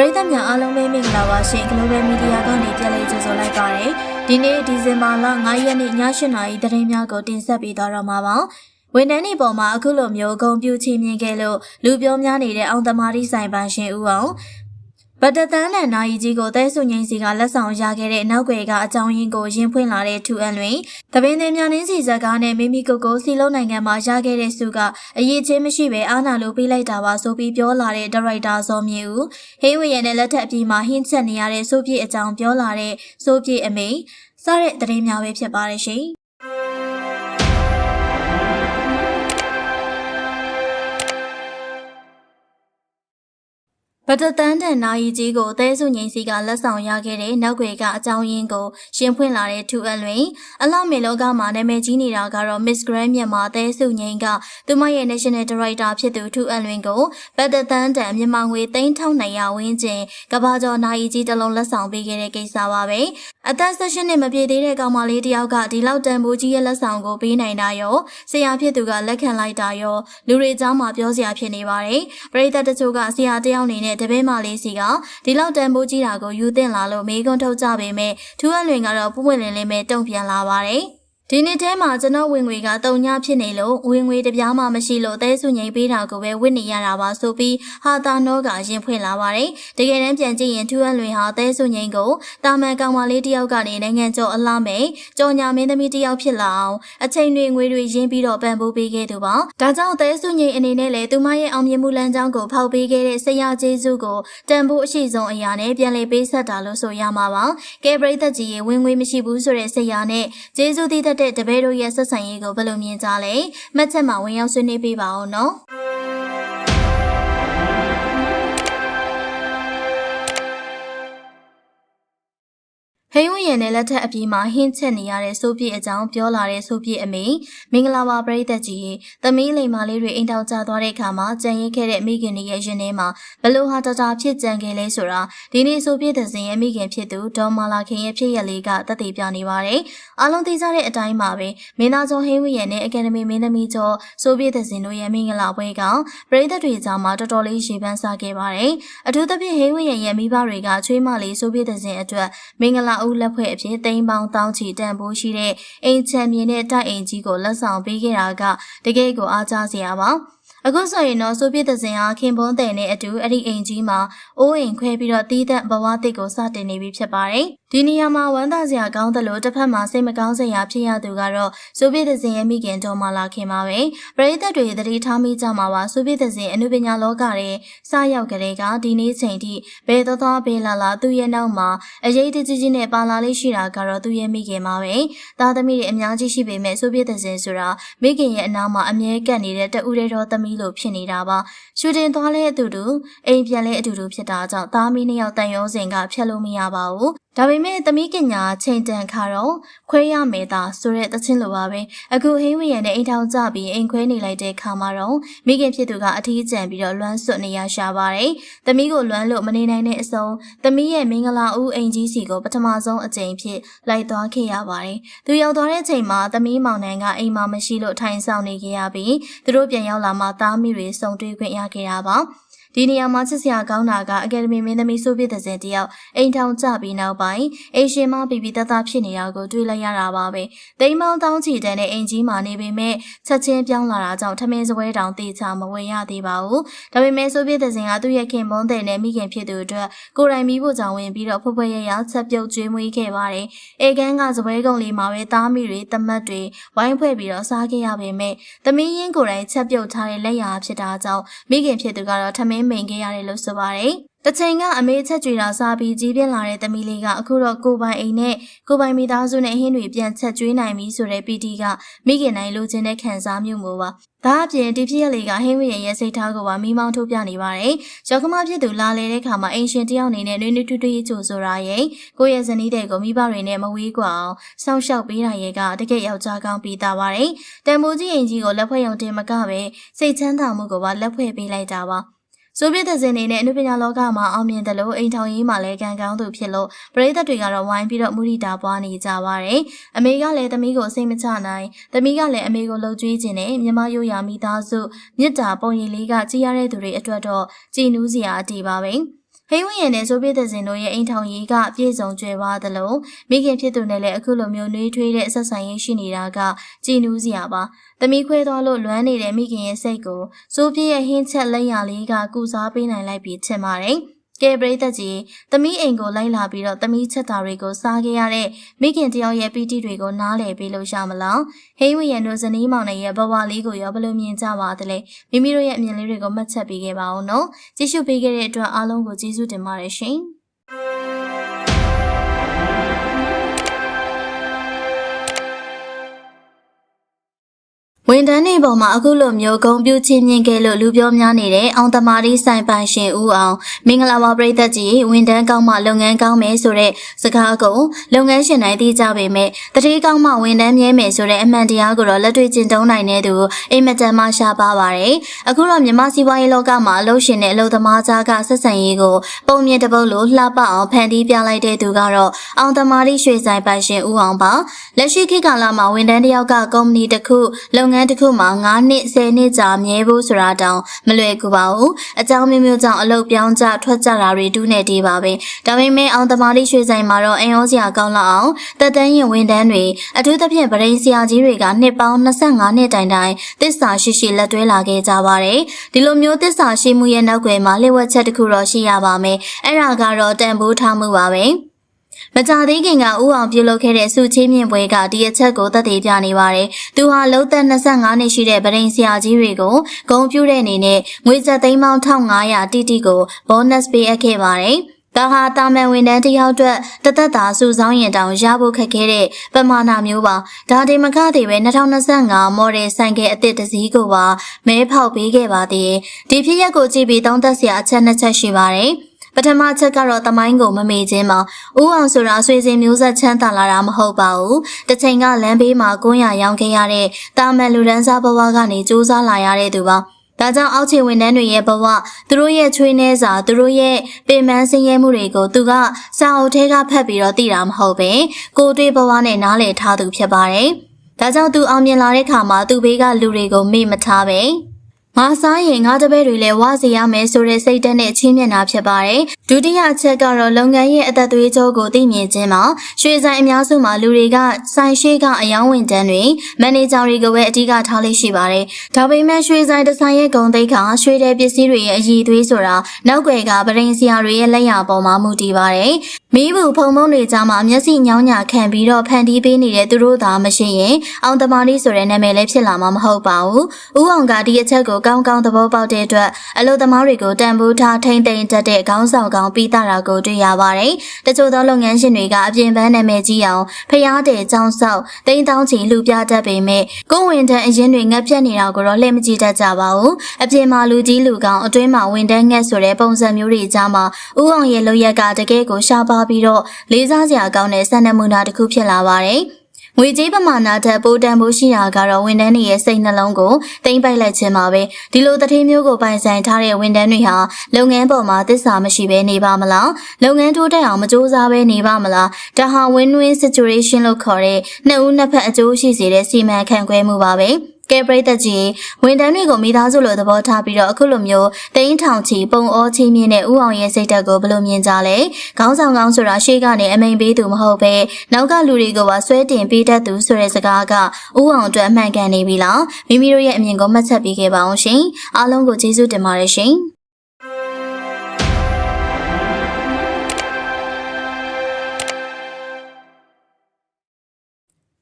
ရိသတ်များအားလုံးပဲမင်္ဂလာပါရှင် Global Media ကနေပြန်လည်ကြိုဆိုလိုက်ပါရယ်ဒီနေ့ဒီဇင်ဘာလ9ရက်နေ့ည8:00နာရီသတင်းများကိုတင်ဆက်ပေးသွားတော့မှာပါဝန်ထမ်းတွေပေါ်မှာအခုလိုမျိုးဂုံပြူချီမြင်ခဲ့လို့လူပြောများနေတဲ့အောင်သမားတိဆိုင်ပန်းရှင်ဦးအောင် ဗတတန်းနဲ့နာယီကြီးကိုသဲဆုငိမ့်စီကလက်ဆောင်ရခဲ့တဲ့နောက်ွယ်ကအကြောင်းရင်းကိုရင်ဖွင့်လာတဲ့ထူအန်တွင်တပင်းသည်များနှင်းစီဇက်ကားနဲ့မိမိကိုယ်ကိုစီလုံးနိုင်ငံမှာရခဲ့တဲ့စုကအရေးချင်းမရှိပဲအာနာလိုပေးလိုက်တာပါဆိုပြီးပြောလာတဲ့ဒါရိုက်တာဇော်မြေဦးဟင်းဝရနဲ့လက်ထက်အပြီးမှာဟင်းချက်နေရတဲ့စိုးပြည့်အကြောင်းပြောလာတဲ့စိုးပြည့်အမိန်စတဲ့သတင်းများပဲဖြစ်ပါတယ်ရှင် ဗတတန်းတန်နာယီကြီးကိုအသေးစုငိမ့်စီကလက်ဆောင်ရခဲ့တဲ့နောက်ွယ်ကအကြောင်းရင်းကိုရှင်းဖွင့်လာတဲ့ထူအလွင်အလောက်မေလောကမှာနာမည်ကြီးနေတာကတော့ Miss Grand မြန်မာအသေးစုငိမ့်ကသူမရဲ့ National Director ဖြစ်သူထူအလွင်ကိုဗတတန်းတန်မြန်မာငွေ3200ဝန်းကျင်ကဘာကျော်နာယီကြီးတစ်လုံးလက်ဆောင်ပေးခဲ့တဲ့ကိစ္စပါပဲအသက်16နှစ်မပြည့်သေးတဲ့ကောင်မလေးတစ်ယောက်ကဒီလောက်တန်ဖိုးကြီးရဲ့လက်ဆောင်ကိုပေးနိုင်တာရောဆရာဖြစ်သူကလက်ခံလိုက်တာရောလူတွေအကြောင်းမှာပြောစရာဖြစ်နေပါတယ်ပရိသတ်တချို့ကဆရာတယောက်အနေနဲ့တပည့်မလေးစီကဒီလောက်တန်ဖိုးကြီးတာကိုယူသင့်လာလို့မေးခွန်းထုတ်ကြပေမဲ့ထူးအလွင်ကတော့ပုံပွင့်လင်းလေးပဲတုံ့ပြန်လာပါတယ် ဒီနေ့ထဲမှာကျွန်တော်ဝင်ငွေကတုံညဖြစ်နေလို့ဝင်ငွေတပြားမှမရှိလို့အသေးစုငိမ့်ပေးတာကိုပဲဝစ်နေရတာပါဆိုပြီးဟာတာနောကရင်ဖွင့်လာပါတယ်။တကယ်တမ်းပြန်ကြည့်ရင်ထူးအလွင်ဟာအသေးစုငိမ့်ကိုတာမန်ကောင်မလေးတယောက်ကနေနိုင်ငံကျော်အလားမဲ့ကြော်ညာမင်းသမီးတယောက်ဖြစ်လာအောင်အချိန်တွေငွေတွေရင်းပြီးတော့ပံ့ပိုးပေးခဲ့သူပါ။ဒါကြောင့်အသေးစုငိမ့်အနေနဲ့လည်းသူမရဲ့အောင်မြင်မှုလမ်းကြောင်းကိုဖောက်ပေးခဲ့တဲ့ဆရာကျေးဇူးကိုတန်ဖိုးအရှိဆုံးအရာနဲ့ပြန်လည်ပေးဆက်တာလို့ဆိုရမှာပါ။ကဲပရိသတ်ကြီးရဲ့ဝင်ငွေမရှိဘူးဆိုတဲ့ဆရာနဲ့ကျေးဇူးတည်တတ်တဲ့တပည့်တို့ရဲ့ဆက်ဆံရေးကိုဘယ်လိုမြင်ကြလဲမှတ်ချက်မှာဝင်ရောက်ဆွေးနွေးပေးပါအောင်နော် ဟိန်းဝရင်နဲ့လက်ထက်အပြီးမှာဟင်းချက်နေရတဲ့စိုးပြည့်အကြောင်းပြောလာတဲ့စိုးပြည့်အမေမင်္ဂလာပါပရိသတ်ကြီးသမီးလိမ္မာလေးတွေအိမ်တောင်ကျသွားတဲ့အခါမှာကြံရင်ခဲ့တဲ့မိခင်တွေရဲ့ရင်ထဲမှာဘလို့ဟာတတာဖြစ်ကြံခဲ့လဲဆိုတာဒီနေ့စိုးပြည့်တဲ့စင်ရဲ့မိခင်ဖြစ်သူဒေါ်မာလာခင်ရဲ့ဖြစ်ရလေးကတည်တည်ပြနေပါတယ်အားလုံးသိကြတဲ့အတိုင်းပါပဲမင်းသားကျော်ဟိန်းဝရင်နဲ့အကယ်ဒမီမင်းသမီးကျော်စိုးပြည့်တဲ့စင်တို့ရဲ့မင်္ဂလာပွဲကပရိသတ်တွေကြားမှာတော်တော်လေးရေပန်းစားခဲ့ပါတယ်အထူးသဖြင့်ဟိန်းဝရင်ရဲ့မိဘတွေကချွေးမလေးစိုးပြည့်တဲ့စင်အတွက်မင်္ဂလာဦးလက်ဖွဲ့အဖြစ်တိမ်ပေါင်းတောင်းချီတန်ဖိုးရှိတဲ့အိမ်ချမ်းမြေနဲ့တိုက်အိမ်ကြီးကိုလက်ဆောင်ပေးခဲ့တာကတကယ်ကိုအားကျစရာပါအခုဆိုရင်တော့ဆိုပြစ်တဲ့စင်ဟာခင်ပွန်းတဲ့နဲ့အတူအဲ့ဒီအိမ်ကြီးမှာအိုးအိမ်ခွဲပြီးတော့တီးတဲ့ဘဝတစ်ကိုစတင်နေပြီဖြစ်ပါတယ်။ ဒီနေရာမှာဝမ်းသာစရာကောင်းတယ်လို့တစ်ဖက်မှာစိတ်မကောင်းစရာဖြစ်ရသူကတော့ဆိုပြစ်တဲ့စင်ရဲ့မိခင်တော်မလာခင်ပါပဲ။ပရိသတ်တွေသတိထားမိကြမှာပါဆိုပြစ်တဲ့စင်အနုပညာလောကရဲ့စရောက်ကလေးကဒီနေ့ချိန်ထိဘယ်သောသောဘေးလာလာသူ့ရဲ့နောက်မှာအရေးတကြီးကြီးနဲ့ပါလာလေးရှိတာကတော့သူ့ရဲ့မိခင်ပါပဲ။သားသမီးတွေအများကြီးရှိပေမဲ့ဆိုပြစ်တဲ့စင်ဆိုတာမိခင်ရဲ့အနားမှာအမြဲကပ်နေတဲ့တဦးတည်းသောသမီးလိုဖြစ်နေတာပါရှူတင်သွားလဲအတူတူအိမ်ပြန်လဲအတူတူဖြစ်တာကြောင့်သားမီးနှစ်ယောက်တန်ရုံးစင်ကဖျက်လို့မရပါဘူးဒါပေမဲ့သမီးကညာချိန်တန်ခါတော့ခွဲရမယ်သာဆိုတဲ့သချင်းလိုပါပဲအခုဟင်းဝရံနဲ့အိမ်ထောင်ကြပြီးအိမ်ခွဲနေလိုက်တဲ့ခါမှာတော့မိခင်ဖြစ်သူကအထီးကျန်ပြီးတော့လွမ်းဆွတ်နေရရှာပါတယ်သမီးကိုလွမ်းလို့မနေနိုင်တဲ့အစုံသမီးရဲ့မင်္ဂလာဦးအိမ်ကြီးစီကိုပထမဆုံးအကြိမ်ဖြစ်လိုက်သွားခဲ့ရပါတယ်သူရောက်သွားတဲ့ချိန်မှာသမီးမောင်နှံကအိမ်မှာမရှိလို့ထိုင်ဆောင်နေခဲ့ရပြီးသူတို့ပြန်ရောက်လာမှသားမိတွေစုံတွေ့ခွင့်ရခဲ့တာပါ ဒီနေရာမှာချစ်စရာကောင်းတာကအကယ်ဒမီမင်းသမီးဆိုဗီယက်တဲ့တယောက်အိမ်ထောင်ကြပြီးနောက်ပိုင်းအေရှင်မပီပီတတဖြစ်နေတာကိုတွေ့လိုက်ရတာပါပဲ။တိမ်မောင်းတောင်းချီတန်တဲ့အိမ်ကြီးမှာနေပေမဲ့ချက်ချင်းပြောင်းလာတာကြောင့်ထမင်းစပွဲတောင်တေချာမဝင်ရသေးပါဘူး။ဒါပေမဲ့ဆိုဗီယက်တဲ့ကသူ့ရဲ့ခင်မွန်းတဲ့နဲ့မိခင်ဖြစ်သူအတွက်ကိုယ်တိုင်မိဖို့ကြောင့်ဝင်ပြီးတော့ဖွယ်ဖွယ်ရရချက်ပြုတ်ကျွေးမွေးခဲ့ပါတယ်။အေကန်းကစပွဲကုံလေးမှာပဲသားမိတွေတမတ်တွေဝိုင်းဖွဲ့ပြီးတော့စားခဲ့ရပေမဲ့သမီးရင်းကိုယ်တိုင်ချက်ပြုတ်ထားတဲ့လက်ရာဖြစ်တာကြောင့်မိခင်ဖြစ်သူကတော့ထမင်းမိန်ခဲ့ရတယ်လို့ဆိုပါတယ်။တချိန်ကအမေချက်ကြွေတာစားပြီးကြီးပြင်းလာတဲ့သမီးလေးကအခုတော့ကိုပိုင်အိမ်နဲ့ကိုပိုင်မိသားစုနဲ့ဟင်းတွေပြန်ချက်ကျွေးနိုင်ပြီဆိုတဲ့ပီတီကမိခင်နိုင်လိုချင်တဲ့ခံစားမှုမျိုးပါ။ဒါအပြင်ဒီဖြစ်ရလေးကဟင်းဝရရဲ့စိတ်ထားကိုပါမိမောင်းထုတ်ပြနေပါတယ်။ကျောက်ကမဖြစ်သူလာလေတဲ့ခါမှာအိမ်ရှင်တယောက်အနေနဲ့နွေးနွေးထွေးထွေးကြိုဆိုတာရဲ့ကိုယ့်ရဲ့ဇနီးတဲ့ကိုမိဘတွေနဲ့မဝေးကွာအောင်စောင့်ရှောက်ပေးတာရဲ့ကတကယ်ယောက်ျားကောင်းပြီးသားပါတယ်။တန်မိုးကြီးအိမ်ကြီးကိုလက်ဖွဲ့ရုံတင်မကပဲစိတ်ချမ်းသာမှုကိုပါလက်ဖွဲ့ပေးလိုက်တာပါ။ ဆိုဗီယက်တဲ့ဇင်နေနဲ့အနုပညာလောကမှာအောင်မြင်တယ်လို့အိမ်ထောင်ရေးမှာလည်းကံကောင်းသူဖြစ်လို့ပရိသတ်တွေကတော့ဝိုင်းပြီးတော့မူရိတာပွားနေကြပါတယ်။အမေကလည်းသမီးကိုစိတ်မချနိုင်။သမီးကလည်းအမေကိုလှုပ်ကြွေးခြင်းနဲ့မြမရိုးရာမိသားစုမြစ်တာပုံရိပ်လေးကကြည်ရတဲ့သူတွေအတွက်တော့ကြည်နူးစရာအတီးပါပဲ။ ဟိန်းဝင်းရနဲ့ဆိုဗီယက်တစင်တို့ရဲ့အိမ်ထောင်ရေးကပြည့်စုံကြွယ်ဝသလိုမိခင်ဖြစ်သူနဲ့လည်းအခုလိုမျိုးနှွေးထွေးတဲ့ဆက်ဆံရေးရှိနေတာကကြည်နူးစရာပါ။သမီးခွဲသွားလို့လွမ်းနေတဲ့မိခင်ရဲ့စိတ်ကိုဆိုဗီယက်ဟင်းချက်လက်ရလေးကကုစားပေးနိုင်လိုက်ပြီထင်ပါတယ်။ ကဲပရိသတ်ကြီးသမီးအိမ်ကိုလိုက်လာပြီးတော့သမီးချက်တာတွေကိုစားခဲ့ရတဲ့မိခင်တယောက်ရဲ့ပီတိတွေကိုနားလည်ပေးလို့ရမလားဟိန်းဝရန်တို့ဇနီးမောင်နှံရဲ့ဘဝလေးကိုရောဘယ်လိုမြင်ကြပါသလဲမိမိတို့ရဲ့အမြင်လေးတွေကိုမှတ်ချက်ပေးခဲ့ပါဦးနော်ကြည့်ရှုပေးခဲ့တဲ့အတွက်အားလုံးကိုကျေးဇူးတင်ပါတယ်ရှင် ဝန်တန်းနေပေါ်မှာအခုလိုမျိုးဂုံပြူချင်းမြင်ခဲ့လို့လူပြောများနေတဲ့အောင်သမားလေးဆိုင်ပိုင်ရှင်ဦးအောင်မင်္ဂလာပါပရိသတ်ကြီးဝန်တန်းကောင်းမှလုပ်ငန်းကောင်းမယ်ဆိုတဲ့စကားကိုလုပ်ငန်းရှင်တိုင်းသိကြပေမဲ့တတိကောင်းမှဝန်တန်းမြဲမယ်ဆိုတဲ့အမှန်တရားကိုတော့လက်တွေ့ကျင့်သုံးနိုင်တဲ့သူအိမ်မတန်မှရှားပါပါတယ်အခုတော့မြမစီးပွားရေးလောကမှာအလုပ်ရှင်နဲ့အလုပ်သမားကြားကဆက်ဆံရေးကိုပုံမြင်တပုတ်လို့လှပအောင်ဖန်တီးပြလိုက်တဲ့သူကတော့အောင်သမားလေးရွှေဆိုင်ပိုင်ရှင်ဦးအောင်ပါလက်ရှိခေတ်ကာလမှာဝန်တန်းတယောက်ကကုမ္ပဏီတစ်ခုလုပ်ငန်းတစ်ခုမှာ9နှစ်10နှစ်ကြာမြဲဖို့ဆိုတာတောင်မလွယ်ကူပါဘူးအကြောင်းမျိုးမျိုးကြောင့်အလုပ်ပြောင်းကြထွက်ကြတာတွေတူးနေသေးပါပဲဒါပေမဲ့အောင်သမားလေးရွှေဆိုင်မှာတော့အင်ရောစရာကောင်းလောက်အောင်တက်တန်းရင်ဝန်တန်းတွေအထူးသဖြင့်ဗရိန်ဆရာကြီးတွေကနှစ်ပေါင်း25နှစ်တိုင်တိုင်တစ္ဆာရှိရှိလက်တွဲလာခဲ့ကြပါတယ်ဒီလိုမျိုးတစ္ဆာရှိမှုရဲ့နောက်ွယ်မှာလျှို့ဝှက်ချက်တစ်ခုတော့ရှိရပါမယ်အဲ့ဒါကတော့တန်ဖိုးထားမှုပါပဲ မကြသေးခင်ကဥအောင်ပြုလုပ်ခဲ့တဲ့စုချင်းမြင့်ပွဲကဒီအချက်ကိုသက်သေပြနေပါတယ်။သူဟာလုံးသက်25နှစ်ရှိတဲ့ဗရင်ဆရာကြီးတွေကိုဂုံပြူတဲ့အနေနဲ့ငွေကျပ်သိန်းပေါင်း1500တိတိကို bonus ပေးအပ်ခဲ့ပါတယ်။ဒါဟာတာမန်ဝန်တန်းတယောက်အတွက်တသက်တာစုဆောင်းရင်တောင်ရဖို့ခက်ခဲတဲ့ပမာဏမျိုးပါဒါဒီမကသေးပဲ2025 model ဆိုင်ကယ်အသစ်တစ်စီးကိုပါမဲဖောက်ပေးခဲ့ပါသေးတယ်ဒီဖြစ်ရပ်ကိုကြည့်ပြီးသုံးသပ်စရာအချက်နှစ်ချက်ရှိပါတယ် ပထမချက်ကတော့တမိုင်းကိုမမေ့ခြင်းပါ။ဦးအောင်ဆိုတာဆွေစဉ်မျိုးဆက်ချမ်းသာလာတာမဟုတ်ပါဘူး။တစ်ချိန်ကလမ်းဘေးမှာကိုင်းရရောင်းခဲ့ရတဲ့တာမန်လူရန်စားဘဝကနေစူးစမ်းလာရတဲ့သူပါ။ဒါကြောင့်အောက်ခြေဝန်ထမ်းတွေရဲ့ဘဝသူတို့ရဲ့ချွေးနှဲစာသူတို့ရဲ့ပင်ပန်းဆင်းရဲမှုတွေကိုသူကစာအုပ်ထဲကဖတ်ပြီးတော့သိတာမဟုတ်ပဲကိုယ်တွေ့ဘဝနဲ့နားလည်ထားသူဖြစ်ပါတယ်။ဒါကြောင့်သူအောင်မြင်လာတဲ့ခါမှာသူ့ဘေးကလူတွေကိုမေ့မထားပဲ။ ငါစားရင်ငါတပည့်တွေလည်းဝါစီရမယ်ဆိုတဲ့စိတ်ဓာတ်နဲ့ချင်းမျက်နှာဖြစ်ပါတယ်။ဒုတိယအချက်ကတော့လုပ်ငန်းရဲ့အသက်သွေးကြောကိုသိမြင်ခြင်းမှာရွှေဆိုင်အများစုမှာလူတွေကဆိုင်ရှိကအယောင်းဝင်တန်းတွေမန်နေဂျာတွေကိုပဲအဓိကထားလေးရှိပါတယ်။ဒါပေမဲ့ရွှေဆိုင်တစ်ဆိုင်ရဲ့ဂုံသိက္ခာရွှေတဲ့ပစ္စည်းတွေရဲ့အည်သွေးဆိုတာနောက်ွယ်ကပရင်စရာတွေရဲ့လက်ရပေါ်မှာမူတည်ပါတယ်။မိဘူးဖုံဖုံတွေကြားမှာမျက်စိညောင်းညာခံပြီးတော့ဖန်တီးပေးနေတဲ့သူတို့သာမရှိရင်အောင်တမားလေးဆိုတဲ့နာမည်လည်းဖြစ်လာမှာမဟုတ်ပါဘူး။ဦးအောင်ကဒီအချက်ကိုကောင်းကောင်းသဘောပေါက်တဲ့အတွက်အလို့သမားတွေကိုတန်ဖိုးထားထိမ့်သိမ်းတတ်တဲ့ခေါင်းဆောင်ကောင်ပြီးတာတာကိုတွေ့ရပါတယ်။တချို့သောလုပ်ငန်းရှင်တွေကအပြင်ပန်းနာမည်ကြီးအောင်ဖျားတဲ့ကြောင်းဆောက်တိန်းတောင်းချီလူပြတတ်ပေမဲ့ကိုဝင်တန်းအရင်တွေငတ်ပြတ်နေတာကိုတော့လှည့်မကြည့်တတ်ကြပါဘူး။အပြင်မှာလူကြီးလူကောင်အတွင်းမှာဝင်တန်းငတ်ဆိုတဲ့ပုံစံမျိုးတွေကြားမှာဥအောင်ရဲ့လုပ်ရက်ကတကယ်ကိုရှားပါပြီးတော့လေးစားစရာကောင်းတဲ့စံနမူနာတစ်ခုဖြစ်လာပါတယ်။ ငွေကြေးပမာဏထက်ပိုတန်ဖိုးရှိတာကတော့ဝန်ထမ်းတွေရဲ့စိတ်နှလုံးကိုတိမ့်ပိုက်လိုက်ခြင်းပါပဲဒီလိုတတိမျိုးကိုပိုင်ဆိုင်ထားတဲ့ဝန်ထမ်းတွေဟာလုပ်ငန်းပေါ်မှာသစ္စာမရှိဘဲနေပါမလားလုပ်ငန်းထိုးတက်အောင်မစ조사ဘဲနေပါမလားဒါဟာ win-win situation လို့ခေါ်တဲ့နှစ်ဦးနှစ်ဖက်အကျိုးရှိစေတဲ့စီမံခန့်ခွဲမှုပါပဲ ကဲပရိသတ်ကြီးဝန်တန်းတွေကိုမိသားစုလိုသဘောထားပြီးတော့အခုလိုမျိုးတိန်းထောင်ချီပုံအောချင်းမြင့်တဲ့ဥအောင်ရဲ့စိတ်ဓာတ်ကိုဘယ်လိုမြင်ကြလဲခေါင်းဆောင်ကောင်းဆိုတာရှေ့ကနေအမိန်ပေးသူမဟုတ်ပဲနောက်ကလူတွေကိုပါဆွဲတင်ပေးတတ်သူဆိုတဲ့စကားကဥအောင်အတွက်အမှန်ကန်နေပြီလားမိမိတို့ရဲ့အမြင်ကိုမှတ်ချက်ပေးခဲ့ပါအောင်ရှင်အားလုံးကိုကျေးဇူးတင်ပါတယ်ရှင်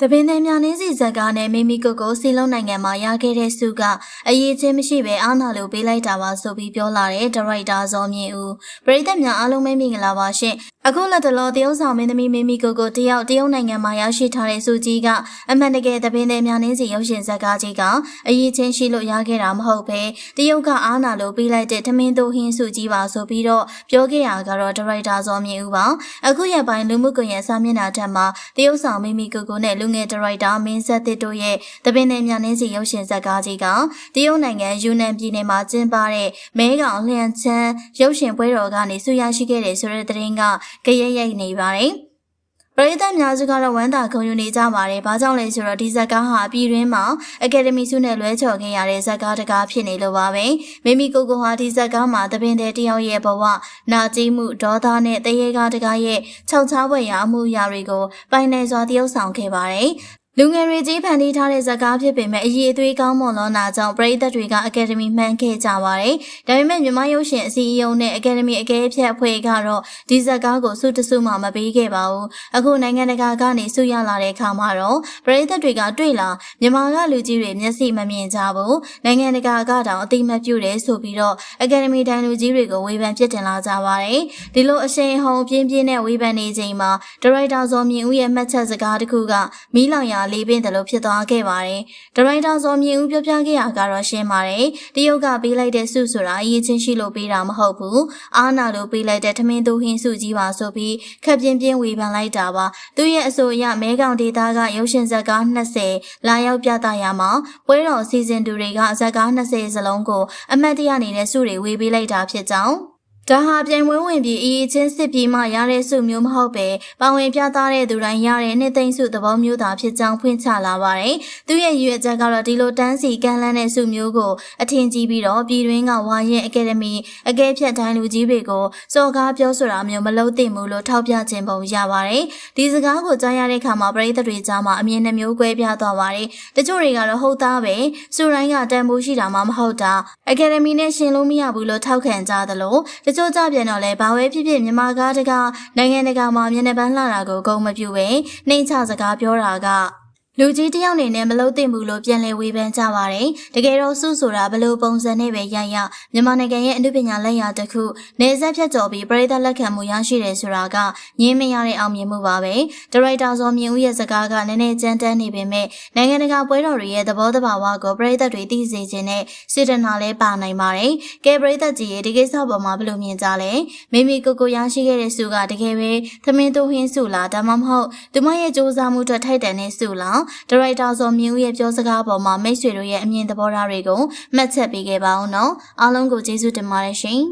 တပင်းသိမ်းများနင်းစီဇက်ကားနဲ့မိမိကိုကိုစီလုံးနိုင်ငံမှာရခဲ့တဲ့စုကအရေးချင်းမရှိပဲအားနာလို့ပေးလိုက်တာပါဆိုပြီးပြောလာတဲ့ဒါရိုက်တာဇော်မြင့်ဦးပရိသတ်များအားလုံးပဲမင်္ဂလာပါရှင် အခုလက်တလောတရုတ်ဆောင်မင်းသမီးမိမိကိုကိုတယောက်တရုတ်နိုင်ငံမှာရရှိထားတဲ့စုကြီးကအမှန်တကယ်တပင်းသိမ်းများနင်းစီရုပ်ရှင်ဇက်ကားကြီးကအရေးချင်းရှိလို့ရခဲ့တာမဟုတ်ပဲတရုတ်ကအားနာလို့ပေးလိုက်တဲ့ထမင်းသိုးဟင်းစုကြီးပါဆိုပြီးတော့ပြောခဲ့ရကတော့ဒါရိုက်တာဇော်မြင့်ဦးပါအခုရပိုင်းလူမှုကွန်ရက်စာမျက်နှာထက်မှာတရုတ်ဆောင်မိမိကိုကိုနဲ့လူငယ်ဒါရိုက်တာမင်းဆက်သစ်တို့ရဲ့တပင်းနယ်မြန်နှင်းစီရုပ်ရှင်ဇာတ်ကားကြီးကတရုတ်နိုင်ငံယူနန်ပြည်နယ်မှာကျင်းပတဲ့မဲကောင်လျံချမ်းရုပ်ရှင်ပွဲတော်ကနေဆုရရှိခဲ့တယ်ဆိုတဲ့သတင်းကကြရရိုက်နေပါတယ်။ပရိသတ်များစုကတော့ဝမ်းသာဂုဏ်ယူနေကြပါတယ်။ဘာကြောင့်လဲဆိုတော့ဒီဇက်ကားဟာပြည်တွင်းမှာအကယ်ဒမီဆုနဲ့လွဲချော်ခဲ့ရတဲ့ဇက်ကားတကားဖြစ်နေလို့ပါပဲ။မိမိကိုယ်ကိုယ်ဟာဒီဇက်ကားမှာသပင်တဲ့တယောက်ရဲ့ဘဝနာကျင်မှုဒေါသနဲ့တရေကားတကားရဲ့ခြောက်ခြားဝယ်ရာအမှုရာတွေကိုပိုင်နိုင်စွာတရုပ်ဆောင်ခဲ့ပါတယ်။ လူငယ်တွေကြီးဖန်တီးထားတဲ့ဇာတ်ကားဖြစ်ပေမဲ့အရေးအသွေးကောင်းမွန်သောနာကြောင့်ပရိသတ်တွေကအကယ်ဒမီမှန်ခဲ့ကြပါတယ်။ဒါပေမဲ့မြန်မာရုပ်ရှင်အစည်းအရုံးနဲ့အကယ်ဒမီအကဲဖြတ်အဖွဲ့ကတော့ဒီဇာတ်ကားကိုစုတစုမှမပေးခဲ့ပါဘူး။အခုနိုင်ငံတကာကနေစုရလာတဲ့အခါမှာတော့ပရိသတ်တွေကတွေ့လာမြန်မာကလူကြီးတွေမျက်စိမမြင်ကြဘူး။နိုင်ငံတကာကတောင်အတိမတ်ပြုတယ်ဆိုပြီးတော့အကယ်ဒမီတန်လူကြီးတွေကိုဝေဖန်ပြစ်တင်လာကြပါတယ်။ဒီလိုအရှိန်ဟုန်ပြင်းပြင်းနဲ့ဝေဖန်နေချိန်မှာဒါရိုက်တာဇော်မြင့်ဦးရဲ့မှတ်ချက်စကားတစ်ခုကမီးလောင်ရာလေးပင်တယ်လို့ဖြစ်သွားခဲ့ပါတယ်။ဒရိုက်တာဇော်မြင့်ဦးပြောပြခဲ့ရကတော့ရှင်းပါတယ်။တရုတ်ကပေးလိုက်တဲ့စုဆိုတာအရေးချင်းရှိလို့ပေးတာမဟုတ်ဘူး။အားနာလို့ပေးလိုက်တဲ့ထမင်းသူဟင်းစုကြီးပါဆိုပြီးခက်ပြင်းပြင်းဝေဖန်လိုက်တာပါ။သူရဲ့အဆိုအရမဲကောင်ဒေတာကရုပ်ရှင်ဇာတ်ကား20လာရောက်ပြသရမှာပွဲတော်စီစဉ်သူတွေကဇာတ်ကား20စလုံးကိုအမတ်တရနေတဲ့စုတွေဝေပေးလိုက်တာဖြစ်ကြောင်း ဒါဟာပြိုင်ပွဲဝင်ပြီးအရေးချင်းစစ်ပြီးမှရတဲ့စုမျိုးမဟုတ်ပဲပါဝင်ပြသတဲ့သူတိုင်းရတဲ့နှစ်သိမ့်စုသဘောမျိုးသာဖြစ်ကြောင်းဖွင့်ချလာပါတယ်။သူရဲ့ရည်ရွယ်ချက်ကတော့ဒီလိုတန်းစီကန်လန်းတဲ့စုမျိုးကိုအထင်ကြီးပြီးတော့ပြည်တွင်းကဝါရင်အကယ်ဒမီအကဲဖြတ်တိုင်းလူကြီးတွေကိုစော်ကားပြောဆိုတာမျိုးမလုပ်သင့်ဘူးလို့ထောက်ပြခြင်းပုံရပါတယ်။ဒီစကားကိုကြားရတဲ့အခါမှာပရိသတ်တွေကြားမှာအမြင်နှမျိုးကွဲပြားသွားပါတယ်။တချို့တွေကတော့ဟုတ်သားပဲစုတိုင်းကတန်ဖိုးရှိတာမှမဟုတ်တာအကယ်ဒမီနဲ့ရှင်လို့မရဘူးလို့ထောက်ခံကြသလိုတချို့ကြပြန်တော့လဲဘာဝဲဖြစ်ဖြစ်မြန်မာကားတကားနိုင်ငံတကာမှာမျက်နှာပန်းလှတာကိုဂုံမပြူပဲနှိမ့်ချစကားပြောတာက လူကြီးတယောက်နေနဲ့မလုံးသင့်ဘူးလို့ပြန်လည်ဝေဖန်ကြပါတယ်။တကယ်တော့စုဆိုတာဘလို့ပုံစံနဲ့ပဲရရမြန်မာနိုင်ငံရဲ့အမှုပညာလက်ရာတစ်ခုနေဆက်ဖြတ်ကျော်ပြီးပြည်သက်လက်ခံမှုရရှိတယ်ဆိုတာကငင်းမရတဲ့အောင်မြင်မှုပါပဲ။ဒရိုက်တာဇော်မြင့်ဦးရဲ့စကားကနည်းနည်းကြမ်းတမ်းနေပေမဲ့နိုင်ငံတကာပွဲတော်တွေရဲ့သဘောတဘာဝကိုပြည်သက်တွေသိစေခြင်းနဲ့စေတနာလည်းပါနိုင်ပါတယ်။ကဲပြည်သက်ကြီးရဲ့ဒီကိစ္စပေါ်မှာဘယ်လိုမြင်ကြလဲ။မိမိကိုကိုရရှိခဲ့တဲ့စုကတကယ်ပဲသမင်းသူဟင်းစုလားဒါမှမဟုတ်သူမရဲ့စူးစမ်းမှုအတွက်ထိုက်တန်တဲ့စုလားဒါရိုက်တာဇော်မြင့်ဦးရဲ့ပြောစကားပေါ်မှာမိတ်ဆွေတို့ရဲ့အမြင်သဘောထားတွေကိုမှတ်ချက်ပေးခဲ့ပါအောင်နော်အားလုံးကိုကျေးဇူးတင်ပါတယ်ရှင်